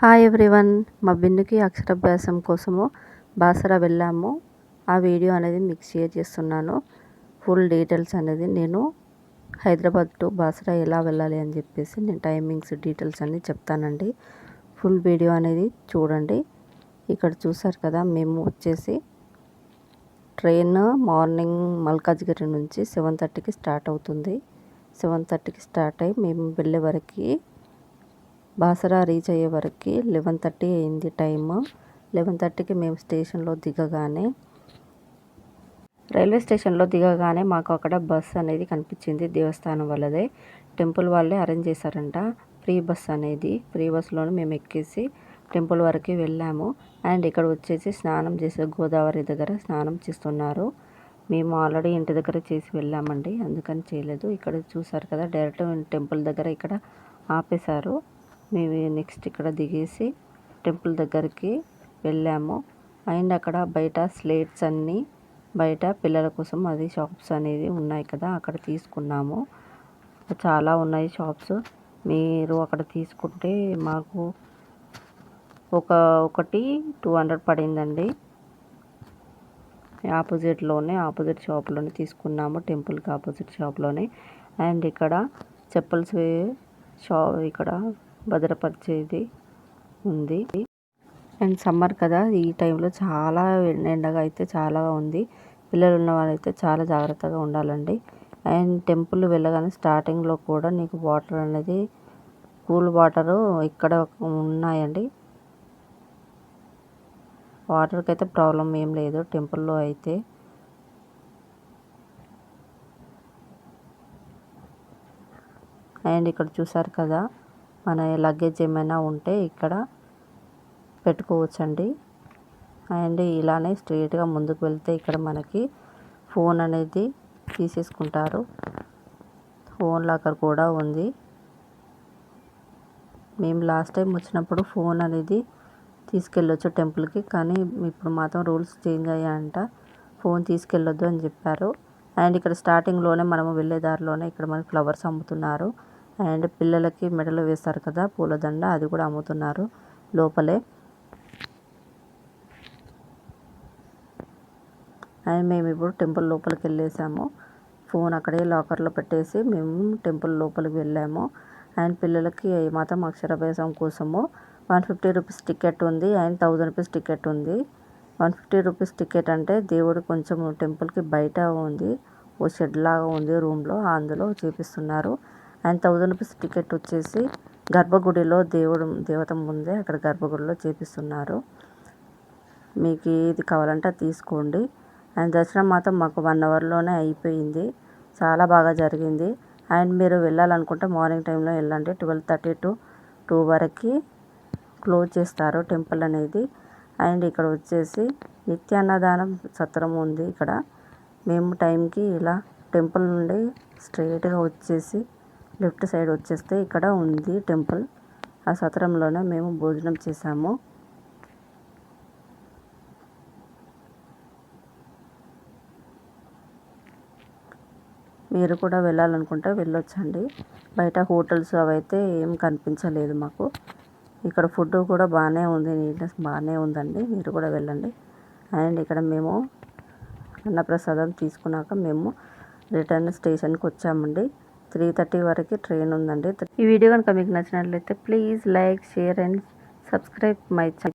Hi everyone. మా బిన్నుకి అక్షరాభ్యాసం కోసము బాసర వెళ్ళాము. ఆ వీడియో అనేది మీకు షేర్ చేస్తున్నాను. ఫుల్ డీటెయిల్స్ అనేది నేను హైదరాబాద్ టు బాసర ఎలా వెళ్ళాలి అని చెప్పేసి నేను టైమింగ్స్ డీటెయిల్స్ అన్నీ చెప్తానండి. ఫుల్ వీడియో అనేది చూడండి. ఇక్కడ చూసారు కదా మేము వచ్చేసి ట్రైన్ మార్నింగ్ మల్కాజ్గిరి నుంచి సెవెన్ థర్టీకి స్టార్ట్ అవుతుంది. సెవెన్ థర్టీకి స్టార్ట్ అయ్యి మేము వెళ్ళే వరకు బాసరా రీచ్ అయ్యే వరకు లెవెన్ థర్టీ అయింది టైము. లెవెన్ థర్టీకి మేము స్టేషన్లో దిగగానే రైల్వే స్టేషన్లో దిగగానే మాకు అక్కడ బస్ అనేది కనిపించింది దేవస్థానం వాళ్ళదే టెంపుల్ వాళ్ళే అరేంజ్ చేశారంట. ఫ్రీ బస్ అనేది ఫ్రీ బస్సులోనే మేము ఎక్కేసి టెంపుల్ వరకు వెళ్ళాము. అండ్ ఇక్కడ వచ్చేసి స్నానం చేసే గోదావరి దగ్గర స్నానం చేస్తున్నారు. మేము ఆల్రెడీ ఇంటి దగ్గర చేసి వెళ్ళామండి అందుకని చేయలేదు. ఇక్కడ చూసారు కదా డైరెక్ట్ టెంపుల్ దగ్గర ఇక్కడ ఆపేశారు. మేము నెక్స్ట్ ఇక్కడ దిగేసి టెంపుల్ దగ్గరికి వెళ్ళాము. అండ్ అక్కడ బయట స్లేట్స్ అన్నీ బయట పిల్లల కోసం అది షాప్స్ అనేది ఉన్నాయి కదా అక్కడ తీసుకున్నాము. చాలా ఉన్నాయి షాప్స్ మీరు అక్కడ తీసుకుంటే మాకు ఒక ఒకటి టూ హండ్రెడ్ పడిందండి. ఆపోజిట్లోనే ఆపోజిట్ షాప్లోనే తీసుకున్నాము టెంపుల్కి ఆపోజిట్ షాప్లోనే అండ్ ఇక్కడ చెప్పల్స్ షా ఇక్కడ భద్రపరిచేది ఉంది. అండ్ సమ్మర్ కదా ఈ టైంలో చాలా ఎండగా అయితే చాలా ఉంది. పిల్లలు ఉన్న వాళ్ళైతే చాలా జాగ్రత్తగా ఉండాలండి. అండ్ టెంపుల్ వెళ్ళగానే స్టార్టింగ్లో కూడా నీకు వాటర్ అనేది కూల్ వాటరు ఇక్కడ ఉన్నాయండి. వాటర్కి అయితే ప్రాబ్లం ఏం లేదు టెంపుల్లో అయితే. అండ్ ఇక్కడ చూసారు కదా మన లగేజ్ ఏమైనా ఉంటే ఇక్కడ పెట్టుకోవచ్చండి. అండ్ ఇలానే స్ట్రైట్గా ముందుకు వెళ్తే ఇక్కడ మనకి ఫోన్ అనేది తీసేసుకుంటారు. ఫోన్ లాకర్ కూడా ఉంది. మేము లాస్ట్ టైం వచ్చినప్పుడు ఫోన్ అనేది తీసుకెళ్ళొచ్చు టెంపుల్కి కానీ ఇప్పుడు మాత్రం రూల్స్ చేంజ్ అయ్యాయంట. ఫోన్ తీసుకెళ్ళొద్దు అని చెప్పారు. అండ్ ఇక్కడ స్టార్టింగ్లోనే మనము వెళ్ళే దారిలోనే ఇక్కడ మనకి ఫ్లవర్స్ అమ్ముతున్నారు. అండ్ పిల్లలకి మెడలో వేస్తారు కదా పూలదండ అది కూడా అమ్ముతున్నారు లోపలే. అండ్ మేము ఇప్పుడు టెంపుల్ లోపలికి వెళ్ళేసాము. ఫోన్ అక్కడే లాకర్లో పెట్టేసి మేము టెంపుల్ లోపలికి వెళ్ళాము. అండ్ పిల్లలకి మాత్రం అక్షరాభ్యాసం కోసము వన్ ఫిఫ్టీ రూపీస్ టికెట్ ఉంది అండ్ థౌజండ్ రూపీస్ టికెట్ ఉంది. వన్ ఫిఫ్టీ రూపీస్ టికెట్ అంటే దేవుడు కొంచెం టెంపుల్కి బయట ఉంది ఓ షెడ్ లాగా ఉంది రూమ్లో అందులో చేపిస్తున్నారు. అండ్ థౌజండ్ రూపీస్ టికెట్ వచ్చేసి గర్భగుడిలో దేవుడు దేవత ముందే అక్కడ గర్భగుడిలో చేపిస్తున్నారు. మీకు ఏది కావాలంటే అది తీసుకోండి. అండ్ దర్శనం మాత్రం మాకు వన్ అవర్లోనే అయిపోయింది. చాలా బాగా జరిగింది. అండ్ మీరు వెళ్ళాలనుకుంటే మార్నింగ్ టైంలో వెళ్ళండి. ట్వెల్వ్ థర్టీ టు టూ వరకు క్లోజ్ చేస్తారు టెంపుల్ అనేది. అండ్ ఇక్కడ వచ్చేసి నిత్యాన్నదానం సత్రం ఉంది ఇక్కడ. మేము టైంకి ఇలా టెంపుల్ నుండి స్ట్రైట్గా వచ్చేసి లెఫ్ట్ సైడ్ వచ్చేస్తే ఇక్కడ ఉంది టెంపుల్. ఆ సత్రంలోనే మేము భోజనం చేసాము మీరు కూడా వెళ్ళాలనుకుంటే వెళ్ళొచ్చండి. బయట హోటల్స్ అవైతే ఏం కనిపించలేదు మాకు. ఇక్కడ ఫుడ్ కూడా బాగానే ఉంది నీట్నెస్ బాగానే ఉందండి. మీరు కూడా వెళ్ళండి. అండ్ ఇక్కడ మేము అన్నప్రసాదం తీసుకున్నాక మేము రిటర్న్ స్టేషన్కి వచ్చామండి. త్రీ థర్టీ వరకు ట్రైన్ ఉందండి. ఈ వీడియో కనుక మీకు నచ్చినట్లయితే please like share and subscribe my channel